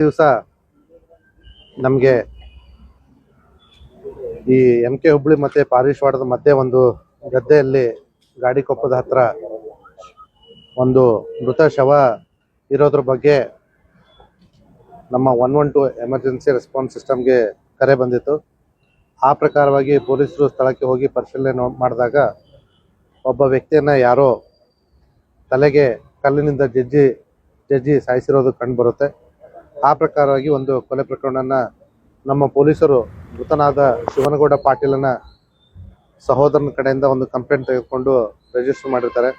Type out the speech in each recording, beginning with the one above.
ದಿವಸ ನಮಗೆ ಈ ಎಂ ಕೆ ಹುಬ್ಳಿ ಮತ್ತು ಪಾರಿಶ್ವಾಡದ ಮಧ್ಯೆ ಒಂದು ಗದ್ದೆಯಲ್ಲಿ ಗಾಡಿ ಕೊಪ್ಪದ ಹತ್ರ ಒಂದು ಮೃತ ಶವ ಇರೋದ್ರ ಬಗ್ಗೆ ನಮ್ಮ one one two emergency response ಸಿಸ್ಟಮ್ಗೆ ಕರೆ ಬಂದಿತ್ತು. ಆ ಪ್ರಕಾರವಾಗಿ ಪೊಲೀಸರು ಸ್ಥಳಕ್ಕೆ ಹೋಗಿ ಪರಿಶೀಲನೆ ಮಾಡಿದಾಗ ಒಬ್ಬ ವ್ಯಕ್ತಿಯನ್ನ ಯಾರೋ ತಲೆಗೆ ಕಲ್ಲಿನಿಂದ ಜಜ್ಜಿ ಜಜ್ಜಿ ಸಾಯಿಸಿರೋದು ಕಂಡು ಬರುತ್ತೆ. ಆ ಪ್ರಕಾರವಾಗಿ ಒಂದು ಕೊಲೆ ಪ್ರಕರಣನ ನಮ್ಮ ಪೊಲೀಸರು ಮೃತನಾದ ಶಿವನಗೌಡ ಪಾಟೀಲನ ಸಹೋದರನ ಕಡೆಯಿಂದ ಒಂದು ಕಂಪ್ಲೇಂಟ್ ತೆಗೆದುಕೊಂಡು ರಿಜಿಸ್ಟರ್ ಮಾಡಿರ್ತಾರೆ.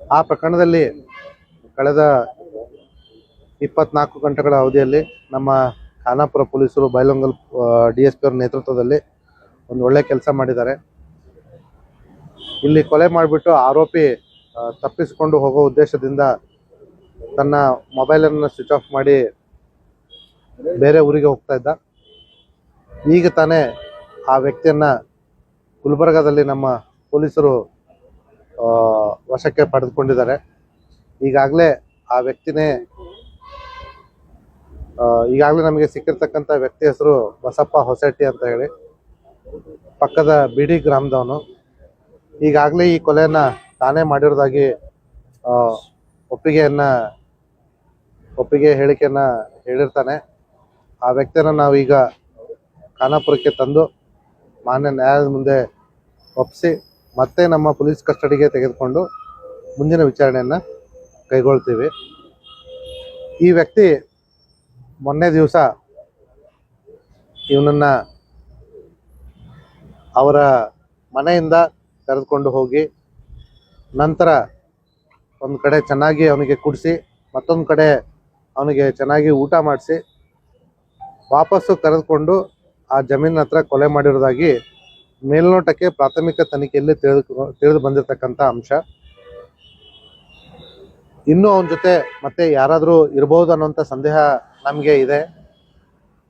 ಆ ಪ್ರಕರಣದಲ್ಲಿ ಕಳೆದ ಇಪ್ಪತ್ನಾಲ್ಕು ಗಂಟೆಗಳ ಅವಧಿಯಲ್ಲಿ ನಮ್ಮ ಖಾನಾಪುರ ಪೊಲೀಸರು ಬೈಲೊಂಗಲ್ ಡಿ ಎಸ್ ನೇತೃತ್ವದಲ್ಲಿ ಒಂದು ಒಳ್ಳೆ ಕೆಲಸ ಮಾಡಿದ್ದಾರೆ. ಇಲ್ಲಿ ಕೊಲೆ ಮಾಡಿಬಿಟ್ಟು ಆರೋಪಿ ತಪ್ಪಿಸಿಕೊಂಡು ಹೋಗೋ ಉದ್ದೇಶದಿಂದ ತನ್ನ ಮೊಬೈಲನ್ನು ಸ್ವಿಚ್ ಆಫ್ ಮಾಡಿ ಬೇರೆ ಊರಿಗೆ ಹೋಗ್ತಾ ಇದ್ದ. ಈಗ ತಾನೇ ಆ ವ್ಯಕ್ತಿಯನ್ನ ಗುಲ್ಬರ್ಗಾದಲ್ಲಿ ನಮ್ಮ ಪೊಲೀಸರು ವಶಕ್ಕೆ ಪಡೆದುಕೊಂಡಿದ್ದಾರೆ. ಈಗಾಗಲೇ ಆ ವ್ಯಕ್ತಿನೇ ಈಗಾಗಲೇ ನಮಗೆ ಸಿಕ್ಕಿರ್ತಕ್ಕಂಥ ವ್ಯಕ್ತಿ ಹೆಸರು ಬಸಪ್ಪ ಹೊಸಟ್ಟಿ ಅಂತ ಹೇಳಿ, ಪಕ್ಕದ ಬಿಡಿ ಗ್ರಾಮದವನು. ಈಗಾಗಲೇ ಈ ಕೊಲೆಯನ್ನು ತಾನೇ ಮಾಡಿರೋದಾಗಿ ಒಪ್ಪಿಗೆಯನ್ನ, ಒಪ್ಪಿಗೆ ಹೇಳಿಕೆಯನ್ನು ಹೇಳಿರ್ತಾನೆ. ಆ ವ್ಯಕ್ತಿಯನ್ನ ನಾವೀಗ ಖಾನಾಪುರಕ್ಕೆ ತಂದು ಮಾನ್ಯ ನ್ಯಾಯಾಲಯದ ಮುಂದೆ ಒಪ್ಪಿಸಿ ಮತ್ತೆ ನಮ್ಮ ಪೊಲೀಸ್ ಕಸ್ಟಡಿಗೆ ತೆಗೆದುಕೊಂಡು ಮುಂದಿನ ವಿಚಾರಣೆಯನ್ನು ಕೈಗೊಳ್ತೀವಿ. ಈ ವ್ಯಕ್ತಿ ಮೊನ್ನೆ ದಿವಸ ಇವನನ್ನು ಅವರ ಮನೆಯಿಂದ ಕರೆದುಕೊಂಡು ಹೋಗಿ ನಂತರ ಒಂದು ಕಡೆ ಚೆನ್ನಾಗಿ ಅವನಿಗೆ ಕುಡಿಸಿ ಮತ್ತೊಂದು ಕಡೆ ಅವನಿಗೆ ಚೆನ್ನಾಗಿ ಊಟ ಮಾಡಿಸಿ ವಾಪಸ್ಸು ಕರೆದುಕೊಂಡು ಆ ಜಮೀನಿನ ಹತ್ರ ಕೊಲೆ ಮಾಡಿರೋದಾಗಿ ಮೇಲ್ನೋಟಕ್ಕೆ ಪ್ರಾಥಮಿಕ ತನಿಖೆಯಲ್ಲಿ ತಿಳಿದು ತಿಳಿದು ಬಂದಿರತಕ್ಕಂಥ ಅಂಶ. ಇನ್ನೂ ಅವನ ಜೊತೆ ಮತ್ತೆ ಯಾರಾದರೂ ಇರಬಹುದು ಅನ್ನುವಂಥ ಸಂದೇಹ ನಮಗೆ ಇದೆ.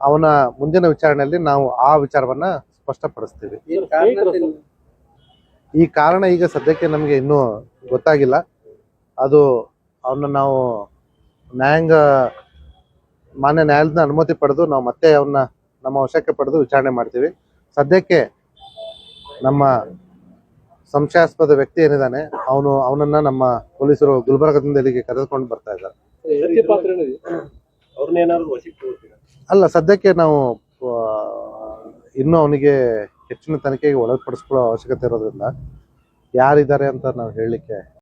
ಅವನ ಮುಂದಿನ ವಿಚಾರಣೆಯಲ್ಲಿ ನಾವು ಆ ವಿಚಾರವನ್ನ ಸ್ಪಷ್ಟಪಡಿಸ್ತೀವಿ. ಈ ಕಾರಣ ಈಗ ಸದ್ಯಕ್ಕೆ ನಮಗೆ ಇನ್ನೂ ಗೊತ್ತಾಗಿಲ್ಲ. ಅದು ಅವನ್ನ ನಾವು ನ್ಯಾಯಾಂಗ ಮಾನ್ಯ ನ್ಯಾಯಾಲಯದ ಅನುಮತಿ ಪಡೆದು ನಾವು ಮತ್ತೆ ಅವನ್ನ ನಮ್ಮ ವಶಕ್ಕೆ ಪಡೆದು ವಿಚಾರಣೆ ಮಾಡ್ತೀವಿ. ಸದ್ಯಕ್ಕೆ ನಮ್ಮ ಸಂಶಯಾಸ್ಪದ ವ್ಯಕ್ತಿ ಏನಿದ್ದಾನೆ, ಅವನು, ಅವನನ್ನ ನಮ್ಮ ಪೊಲೀಸರು ಗುಲ್ಬರ್ಗದಿಂದ ಇಲ್ಲಿಗೆ ಕರೆದುಕೊಂಡು ಬರ್ತಾ ಇದ್ದಾರೆ. ಅಲ್ಲ, ಸದ್ಯಕ್ಕೆ ನಾವು ಇನ್ನೂ ಅವನಿಗೆ ಹೆಚ್ಚಿನ ತನಿಖೆಗೆ ಒಳಪಡಿಸ್ಕೊಳ್ಳೋ ಅವಶ್ಯಕತೆ ಇರೋದ್ರಿಂದ ಯಾರಿದ್ದಾರೆ ಅಂತ ನಾವು ಹೇಳಲಿಕ್ಕೆ